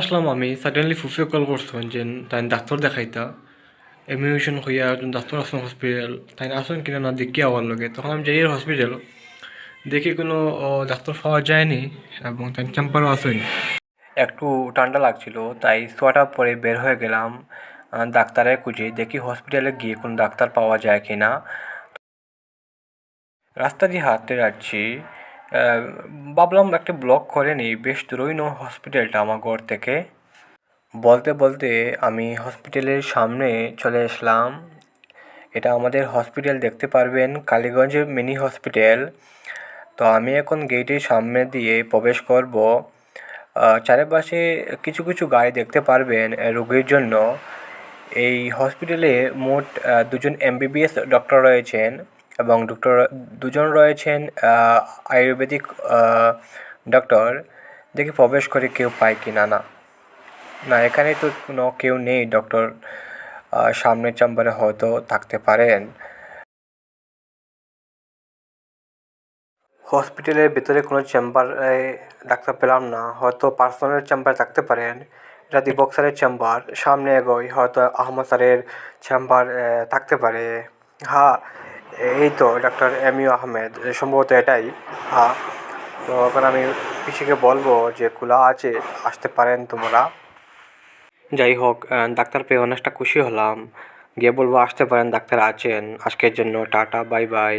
আসলাম আমি। Suddenly ফুফে call করছেন যে তাই ডাক্তার দেখাইতা। এমিউশন হইয়া একজন ডাক্তার আসুন হসপিটাল তাই আসুন কিনা না দেখি আওয়ার লগে। তখন আমি যাই হসপিটাল দেখি কোনো ডাক্তার পাওয়া যায়নি এবং তাই চেম্বারও আসেনি একটু ঠান্ডা লাগছিল, তাই সোয়াটার পরে বের হয়ে গেলাম ডাক্তারের খুঁজে। দেখি হসপিটালে গিয়ে কোনো ডাক্তার পাওয়া যায় কি না রাস্তা দিয়ে হাঁটতে যাচ্ছি। ভাবলাম একটা ব্লক করে নিই। বেশ দূরই হসপিটালটা আমার ঘর থেকে। বলতে বলতে আমি হসপিটালের সামনে চলে আসলাম। এটা আমাদের হসপিটাল দেখতে পারবেন, কালীগঞ্জে মিনি হসপিটাল তো আমি এখন গেটের সামনে দিয়ে প্রবেশ করব। চারিপাশে কিছু কিছু গাড়ি দেখতে পারবেন রোগীর জন্য। এই হসপিটালে মোট দুজন এমবিবিএস ডক্টর রয়েছেন। এবং ডক্টর দুজন রয়েছেন আয়ুর্বেদিক ডক্টর দেখি প্রবেশ করে কেউ পায় কি না। না, এখানে তো কোনো কেউ নেই ডক্টর সামনের চেম্বারে হয়তো থাকতে পারেন। হসপিটালের ভিতরে কোনো চেম্বারে ডাক্তার পেলাম না, হয়তো পার্সোনাল চেম্বারে থাকতে পারেন। এটা দীপক স্যারের চেম্বার সামনে এগোয়, হয়তো আহমদ স্যারের চেম্বার থাকতে পারে। হ্যাঁ এই তো ডাক্তার এম ইউ আহমেদ সম্ভবত এটাই। হ্যাঁ তো এখন আমি পিসিকে বলব যে খোলা আছে, আসতে পারেন তোমরা। যাই হোক ডাক্তার পেয়ে অনেকটা খুশি হলাম। গিয়ে বলব, আসতে পারেন, ডাক্তার আছেন। আজকের জন্য টাটা, বাই বাই।